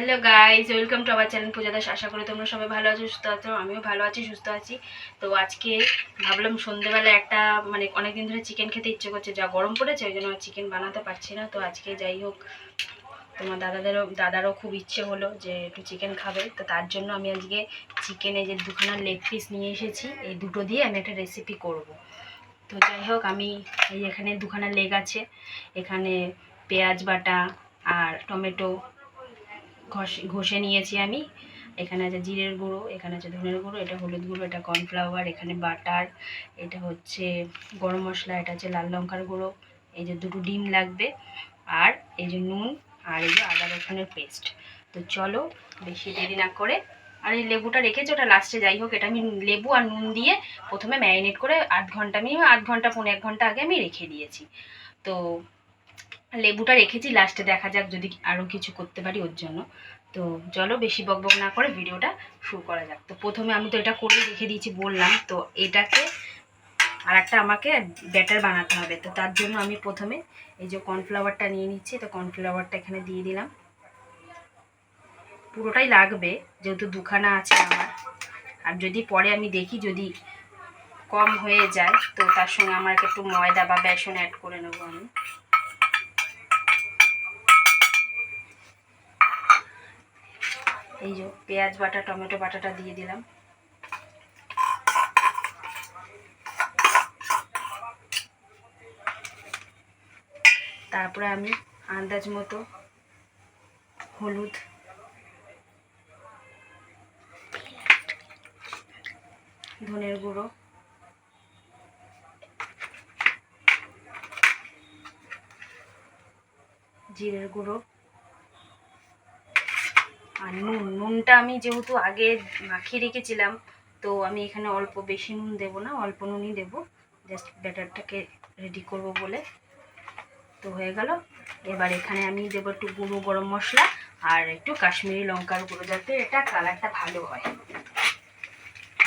Hello guys welcome to our channel Puja Das. আশা করি তোমরা সবাই ভালো আছো, সুস্থ আছো, আমিও ভালো আছি, সুস্থ আছি। তো আজকে ভাবলাম সন্ধেবেলা একটা মানে অনেকদিন ধরে চিকেন খেতে ইচ্ছে করছে, যা গরম পড়েছে, ওই জন্য চিকেন বানাতে পারছি না। তো আজকে যাই হোক, তোমার দাদাদেরও, দাদারও খুব ইচ্ছে হলো যে একটু চিকেন খাবে। তো তার জন্য আমি আজকে চিকেনে যে দুখানা লেগ পিস নিয়ে এসেছি, এই দুটো দিয়ে আমি একটা রেসিপি করব। তো যাই হোক, আমি এই এখানে দুখানা লেগ আছে। এখানে পেঁয়াজ বাটা আর টমেটো ঘষে ঘষে নিয়েছি আমি। এখানে আছে জিরের গুঁড়ো, এখানে আছে ধনের গুঁড়ো, এটা হলুদ গুঁড়ো, এটা কর্নফ্লাওয়ার এখানে বাটার এটা হচ্ছে গরম মশলা, এটা হচ্ছে লাল লঙ্কার গুঁড়ো, এই যে দুটো ডিম লাগবে, আর এই যে নুন, আর এই যে আদা রসুনের পেস্ট তো চলো, বেশি দেরি না করে, আর এই লেবুটা রেখেছি, ওটা লাস্টে যাই হোক, এটা আমি লেবু আর নুন দিয়ে প্রথমে ম্যারিনেট করে আধ ঘণ্টা মিনিমাম আধ ঘণ্টা পনেরো এক ঘণ্টা আগে আমি রেখে দিয়েছি। তো লেবুটা রেখেছি, লাস্টে দেখা যাক যদি আরও কিছু করতে পারি ওর জন্য। তো চলো বেশি বকবক না করে ভিডিওটা শুরু করা যাক। তো প্রথমে আমি তো এটা করে রেখে দিয়েছি বললাম, তো এটাকে আর একটা আমাকে ব্যাটার বানাতে হবে। তো তার জন্য আমি প্রথমে এই যে কর্নফ্লাওয়ারটা নিয়ে নিচ্ছি, তো কর্নফ্লাওয়ারটা এখানে দিয়ে দিলাম। পুরোটাই লাগবে, যেহেতু দুখানা আছে আমার। আর যদি পরে আমি দেখি যদি কম হয়ে যায়, তো তার সঙ্গে আমার একটু ময়দা বা বেসন অ্যাড করে নেব আমি। এই যে পেঁয়াজ বাটা, টমেটো বাটাটা দিয়ে দিলাম। তারপরে আমি আন্দাজ মতো হলুদ ধনের গুঁড়ো জিরের গুঁড়ো আর নুন, নুনটা আমি যেহেতু আগে মাখিয়ে রেখেছিলাম, তো আমি এখানে অল্প বেশি নুন দেব না, অল্প নুনই দেবো। জাস্ট ব্যাটারটাকে রেডি করব বলে। তো হয়ে গেল। এবার এখানে আমি দেবো একটু গুঁড়ো গরম মশলা আর একটু কাশ্মীরি লঙ্কার গুঁড়ো, যাতে এটা কালারটা ভালো হয়।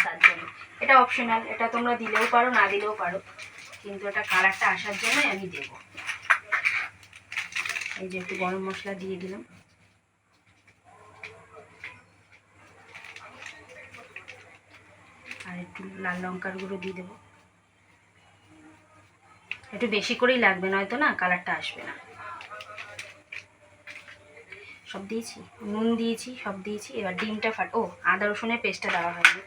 তার জন্য। এটা অপশনাল এটা তোমরা দিলেও পারো, না দিলেও পারো। কিন্তু এটা কালারটা আসার জন্য আমি দেব। এই যে একটু গরম মশলা দিয়ে দিলাম। আর একটু লাল লঙ্কার গুঁড়ো দিয়ে দেবো। একটু বেশি করেই লাগবে নয়তো না কালারটা আসবে না। সব দিয়েছি নুন দিয়েছি সব দিয়েছি। এবার ডিমটা ফাট ও আদা রসুনের পেস্টটা দেওয়া হয়নি।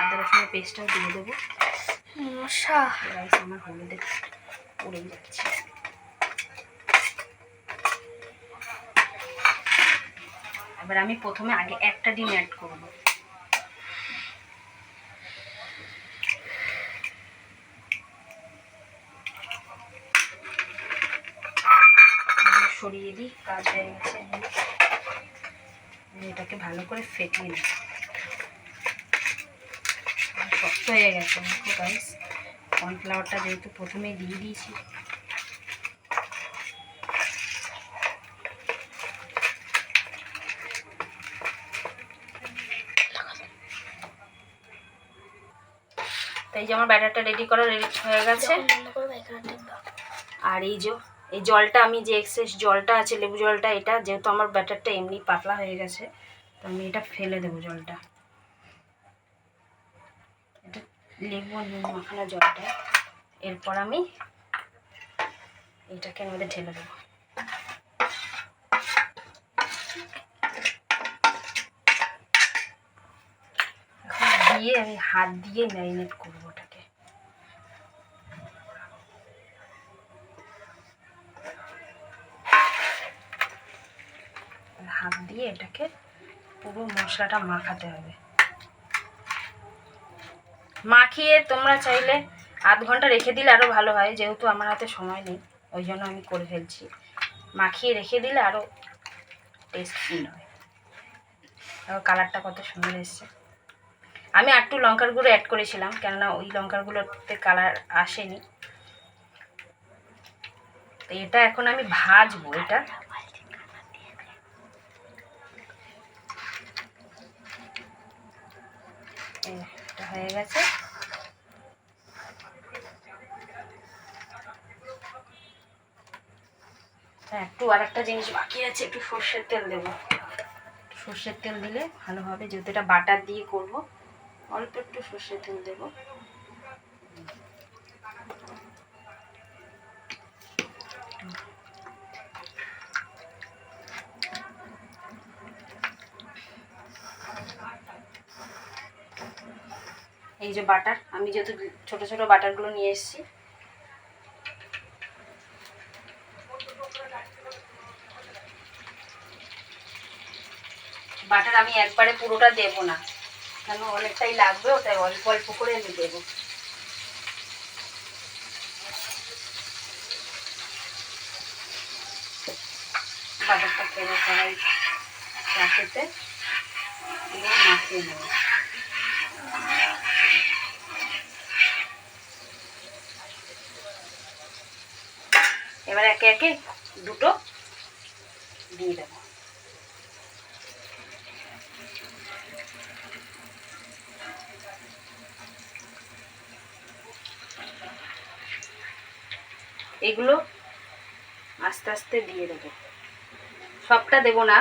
আদা রসুনের পেস্টটাও দিয়ে দেবো। মশা। রাইস আমার হলুদে পড়ে যাচ্ছে। এবার আমি প্রথমে আগে একটা ডিম অ্যাড করব এগুলো সরিয়ে দিই কাজ হয়ে গেছে। এটাকে ভালো করে ফেটিয়ে নিই। শক্ত হয়ে গেছে দেখো গাইস কর্নফ্লাওয়ারটা যেহেতু প্রথমেই দিয়ে দিয়েছি। তো এই যে আমার ব্যাটারটা রেডি করা রেডি হয়ে গেছে। আর এই যে এই জলটা আমি যে এক্সেস জলটা আছে, লেবু জলটা, এটা যেহেতু আমার ব্যাটারটা এমনি পাতলা হয়ে গেছে, তো আমি এটা ফেলে দেবো জলটা। এটা লেবু নুন মাখানো জলটা, এরপর আমি এটাকে মধ্যে ঢেলে দেবো। দিয়ে আমি হাত দিয়ে ম্যারিনেট করব ওটাকে এটাকে পুরো মশলাটা মাখাতে হবে। মাখিয়ে তোমরা চাইলে আধ ঘণ্টা রেখে দিলে আরও ভালো হয়, যেহেতু আমার হাতে সময় নেই, ওই জন্য আমি করে ফেলছি। মাখিয়ে রেখে দিলে আরও টেস্টফুল হয়। আর কালারটা কত সুন্দর এসছে। আমি একটু লঙ্কার গুঁড়ো অ্যাড করেছিলাম, কেননা ওই লঙ্কার গুঁড়োতে কালার আসেনি। তো এটা এখন আমি ভাজবো, এটা এটা হয়ে গেছে। হ্যাঁ একটু আর একটা জিনিস বাকি আছে, একটু সর্ষের তেল দেবো। সর্ষের তেল দিলে ভালো হবে, যেহেতু এটা বাটার দিয়ে করব, অল্প একটু সর্ষের তেল দেব। এই যে বাটার, আমি যেহেতু ছোট ছোট বাটারগুলো নিয়ে এসেছি। বাটার আমি একবারে পুরোটা দেবো না। কেন অনেকটাই লাগবে, ওটাই অল্প অল্প করে আমি দেবো। বাটারটা কেনে চাষেতে মাখিয়ে নেব। এবার একে একে দুটো দিয়ে দেবো। এগুলো আস্তে আস্তে দিয়ে দেবো। সবটা দেবো না।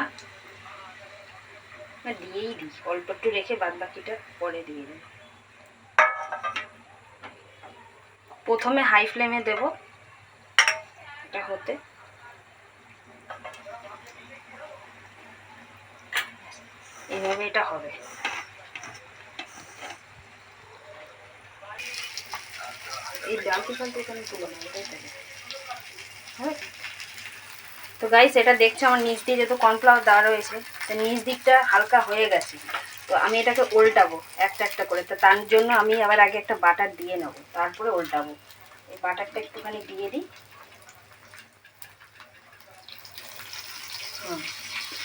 দিয়েই দিই। অল্প একটু রেখে বাদ বাকিটা পরে দিয়ে দেবো। প্রথমে হাই ফ্লেমে দেব। এটা হতে। এইভাবে এটা হবে। এই এখানে তুলে? হ্যাঁ? তো গাইস এটা দেখছ আমার নিচ দিয়ে যেহেতু কর্নফ্লাওয়ার দেওয়া রয়েছে, তো নিচ দিকটা হালকা হয়ে গেছে। তো আমি এটাকে উল্টাবো একটা একটা করে। তো তার জন্য আমি আবার আগে একটা বাটার দিয়ে নেব, তারপরে উল্টাবো। এই বাটারটা একটুখানি দিয়ে দিই।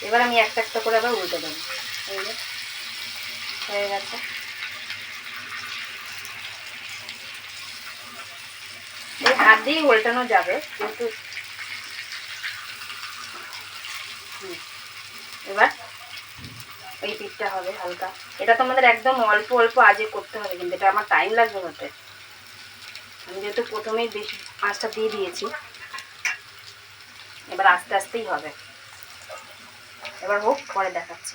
এবার আমি একটা একটা করে আবার উল্টে দেবো। এই হয়ে গেছে। এই হাত দিয়েই উল্টানো যাবে, কিন্তু। এবার ওই পিঠটা হবে হালকা। এটা তোমাদের একদম অল্প অল্প আজে করতে হবে, কিন্তু এটা আমার টাইম লাগবে হতে আমি যেহেতু প্রথমেই বেশি আঁচটা দিয়ে দিয়েছি, এবার আস্তে আস্তেই হবে। এবার হোক, পরে দেখাচ্ছি।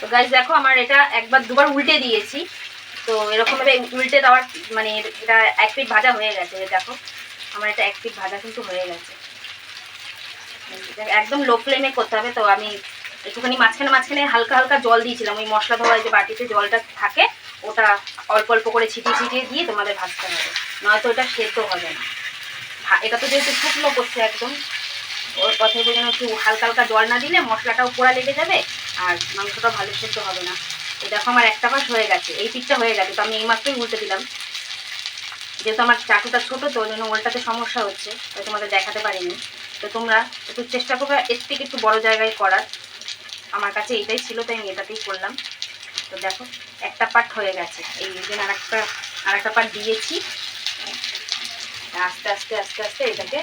তো গাইজ দেখো আমার এটা একবার দুবার উল্টে দিয়েছি। তো এরকম ভাবে উল্টে দেওয়ার মানে এটা এক পিঠ ভাজা হয়ে গেছে দেখো। আমার এটা এক পিঠ ভাজা কিন্তু হয়ে গেছে। একদম লো ফ্লেমে করতে হবে, তো আমি একটুখানি মাঝখানে মাঝখানে হালকা হালকা জল দিয়েছিলাম। ওই মশলা ধোয়া যে বাটিতে জলটা থাকে, ওটা অল্প অল্প করে ছিটিয়ে ছিটিয়ে দিয়ে তোমাদের ভাজতে হবে। নয়তো ওটা সেদ্ধ হবে না। এটা তো যেহেতু শুকনো করছে একদম ওর কথায় যেন একটু হালকা হালকা জল না দিলে মশলাটাও পোড়া লেগে যাবে আর মাংসটা ভালো সেদ্ধ হবে না। এই দেখো আমার একটা পাশ হয়ে গেছে, এই পিঠটা হয়ে গেছে, তো আমি এই মাত্রই উল্টে দিলাম। যেহেতু আমার চাটুটা ছোটো, তো ওই জন্য ওলটাতে সমস্যা হচ্ছে, তাই তোমাদের দেখাতে পারিনি। তো তোমরা একটু চেষ্টা করবে এর থেকে একটু বড় জায়গায় করার। আমার কাছে এইটাই ছিল, তাই আমি এটাতেই করলাম। তো দেখো, একটা পার্ট হয়ে গেছে। এই জন্য আর একটা আর একটা পার্ট দিয়েছি। আস্তে আস্তে আস্তে আস্তে এটাকে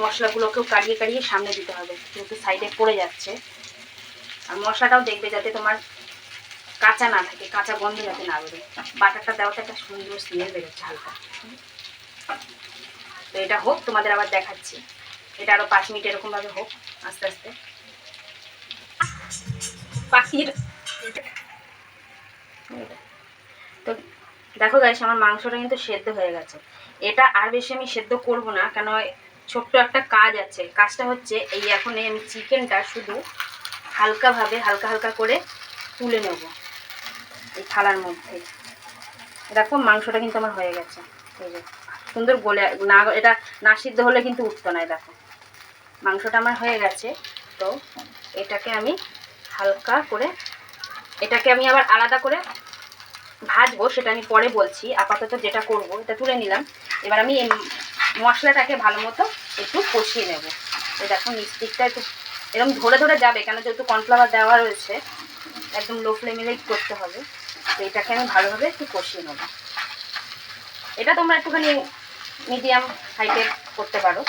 মশলাগুলোকেও কাড়িয়ে কাড়িয়ে সামনে দিতে হবে, যেহেতু সাইডে পড়ে যাচ্ছে। আর মশলাটাও দেখবে যাতে তোমার কাঁচা না থাকে, কাঁচা গন্ধ যাতে না বেরোয়। বাটারটা দেওয়াতে একটা সুন্দর স্মেল বেরোচ্ছে হালকা। তো এটা হোক, তোমাদের আবার দেখাচ্ছি। এটা আরও পাঁচ মিনিট এরকমভাবে হোক, আস্তে আস্তে। পাখির তো দেখো গাইস আমার মাংসটা কিন্তু সেদ্ধ হয়ে গেছে। এটা আর বেশি আমি সেদ্ধ করব না, কেন ছোট্ট একটা কাজ আছে। কাজটা হচ্ছে এই এখন এই আমি চিকেনটা শুধু হালকাভাবে, হালকা হালকা করে তুলে নেব এই থালার মধ্যে। দেখো মাংসটা কিন্তু আমার হয়ে গেছে। এই যে, সুন্দর গলে, না, এটা না সিদ্ধ হলে কিন্তু উঠতো না দেখো। মাংসটা আমার হয়ে গেছে, তো এটাকে আমি হালকা করে, এটাকে আমি আবার আলাদা করে ভাজবো, সেটা আমি পরে বলছি। আপাতত যেটা করব, এটা তুলে নিলাম। এবার আমি মশলাটাকে ভালো মতো একটু কষিয়ে নেব। এই দেখো মিষ্টিকটা একটু এরকম ধরে ধরে যাবে, কেন যেহেতু কর্নফ্লাওয়ার দেওয়া রয়েছে, একদম লো ফ্লেমেই করতে হবে। তো এটাকে আমি ভালোভাবে একটু কষিয়ে নেব। এটা তোমরা একটুখানি মিডিয়াম হাইটে করতে পারো।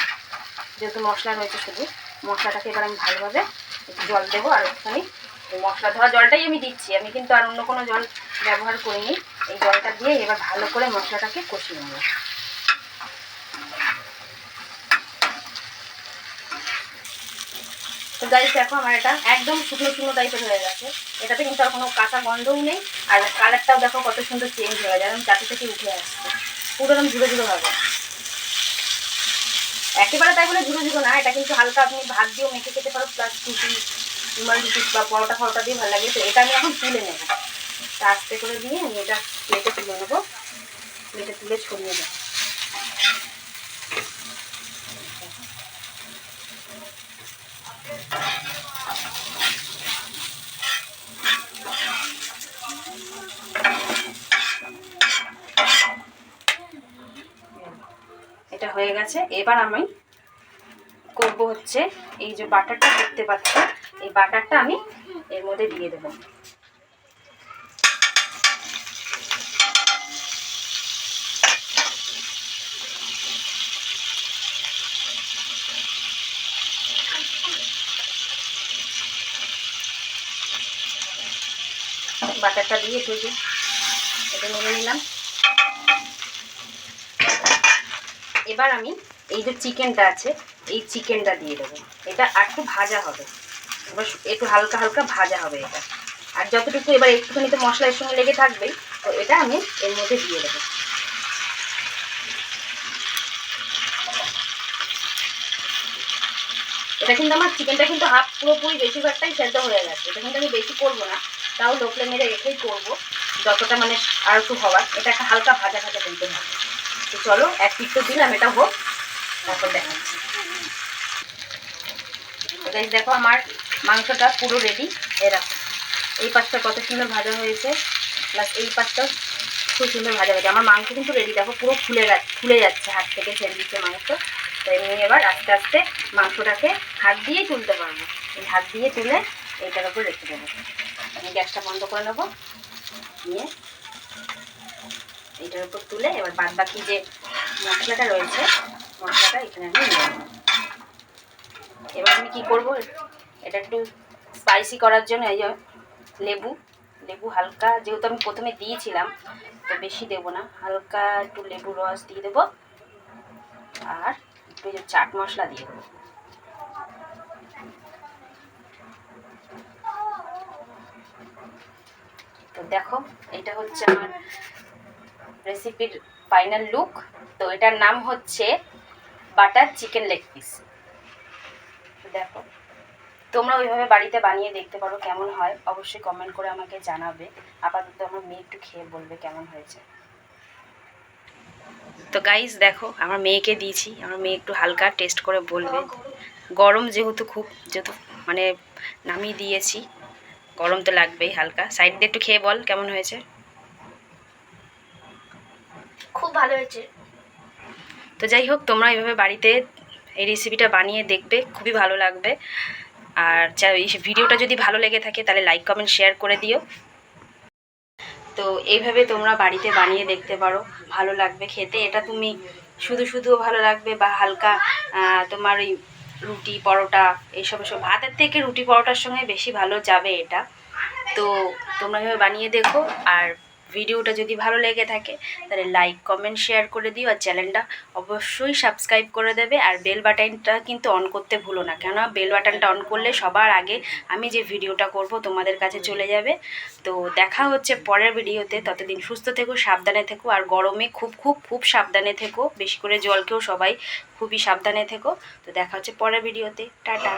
যেহেতু মশলা রয়েছে শুধু, মশলাটাকে এবার আমি ভালোভাবে একটু জল দেবো, আর একটুখানি মশলা ধোয়া জলটাই আমি দিচ্ছি। আমি কিন্তু আর অন্য কোনো জল ব্যবহার করিনি। এই জলটা দিয়ে এবার ভালো করে মশলাটাকে কষিয়ে নেব। তো গাইস দেখো আমার এটা। একদম শুকনো শুকনো টাইপের হয়ে গেছে। এটাতে কিন্তু আর কোনো কাঁচা গন্ধও নেই। আর কালারটাও দেখো কত সুন্দর চেঞ্জ হয়ে যায় একদম চাটু থেকে উঠে আসছে। পুরো একদম ঝুড়ো ঝুড়ো হবে। একেবারে তাই বলে ঝুড়ো ঝুড়ো না। এটা কিন্তু হালকা আপনি ভাত দিয়েও মেখে খেতে পারো। প্লাস রুটি, রুমাল, রুটি বা পরোটা, ফরোটা দিয়ে ভালো লাগে। তো এটা আমি এখন তুলে নেব। তা আস্তে করে দিয়ে আমি এটা প্লেটে তুলে নেব। প্লেটে তুলে ছড়িয়ে দেবো। এটা হয়ে গেছে। এবার আমি করব হচ্ছে এই যে বাটারটা দেখতে পাচ্ছি এই বাটারটা আমি এর মধ্যে দিয়ে দেবো। বাটারটা দিয়ে একটু এটা নেড়ে নিলাম। এবার আমি এই যে চিকেনটা আছে, এই চিকেনটা দিয়ে দেবো। এটা আর একটু ভাজা হবে। এবার একটু হালকা হালকা ভাজা হবে এটা। আর যতটুকু এবার একটুখানি তো মশলা এর সঙ্গে লেগে থাকবেই, তো এটা আমি এর মধ্যে দিয়ে দেবো। এটা কিন্তু আমার চিকেনটা কিন্তু হাফ পুরোপুরি বেশিরভাগটাই সেদ্ধ হয়ে গেছে। এটা কিন্তু আমি বেশি করব না। তাও লো ফ্লেমে রেখেই করব। যতটা মানে আর একটু হওয়ার এটা একটা হালকা ভাজা ভাজা করতে হবে। তো চলো, এক পিঠ তো দিলাম, এটা হোক। তারপর দেখাচ্ছি। দেখো আমার মাংসটা পুরো রেডি এরকম এই পাশটা কত সুন্দর ভাজা হয়েছে। প্লাস এই পাশটাও খুব সুন্দর ভাজা হয়েছে। আমার মাংস কিন্তু রেডি দেখো পুরো গেছে ফুলে যাচ্ছে হাত থেকে ছেড়ে দিচ্ছে মাংস। তো এমনি এবার আস্তে আস্তে মাংসটাকে হাত দিয়েই তুলতে পারব। এই হাত দিয়ে তুলে এইটার উপর রেখে দেবো। আমি গ্যাসটা বন্ধ করে নেব। নিয়ে এইটার উপর তুলে এবার বাদ বাকি যে মশলাটা রয়েছে, মশলাটা এখানে আমি নিয়ে এবার আমি কী করব? এটা একটু স্পাইসি করার জন্য এই লেবু লেবু হালকা, যেহেতু আমি প্রথমে দিয়েছিলাম, তো বেশি দেবো না। হালকা একটু লেবু রস দিয়ে দেবো। আর একটু চাট মশলা দিয়ে দেবো। তো দেখো, এটা হচ্ছে আমার রেসিপির ফাইনাল লুক তো এটার নাম হচ্ছে বাটার চিকেন লেগ পিস দেখো, তোমরা ওইভাবে বাড়িতে বানিয়ে দেখতে পারো কেমন হয়। অবশ্যই কমেন্ট করে আমাকে জানাবে। আপাতত আমার মেয়ে একটু খেয়ে বলবে কেমন হয়েছে। তো গাইস দেখো, আমার মেয়েকে দিয়েছি। আমার মেয়ে একটু হালকা টেস্ট করে বলবে। গরম যেহেতু খুব, যেহেতু মানে নামিয়ে দিয়েছি। গরম তো লাগবেই হালকা। সাইড দিয়ে একটু খেয়ে বল কেমন হয়েছে? খুব ভালো হয়েছে। তো যাই হোক তোমরা এইভাবে বাড়িতে এই রেসিপিটা বানিয়ে দেখবে খুবই ভালো লাগবে। আর এই ভিডিওটা যদি ভালো লেগে থাকে তাহলে লাইক কমেন্ট শেয়ার করে দিও। তো এইভাবে তোমরা বাড়িতে বানিয়ে দেখতে পারো ভালো লাগবে খেতে। এটা তুমি শুধু শুধুও ভালো লাগবে বা হালকা তোমার ওই রুটি পরোটা এইসব সব ভাতের থেকে রুটি পরোটার সঙ্গে বেশি ভালো যাবে এটা। তো তোমরা এভাবে বানিয়ে দেখো, আর ভিডিওটা যদি ভালো লেগে থাকে, তাহলে লাইক কমেন্ট শেয়ার করে দিও আর চ্যানেলটা অবশ্যই সাবস্ক্রাইব করে দেবে আর বেল বাটনটা কিন্তু অন করতে ভুলো না। কেন বেল বাটনটা অন করলে সবার আগে আমি যে ভিডিওটা করব তোমাদের কাছে চলে যাবে। তো দেখা হচ্ছে পরের ভিডিওতে। ততদিন সুস্থ থেকো, সাবধানে থেকো আর গরমে খুব খুব খুব সাবধানে থেকো। বেশি করে জলকেও সবাই খুবই সাবধানে থেকো। তো দেখা হচ্ছে পরের ভিডিওতে। টাটা।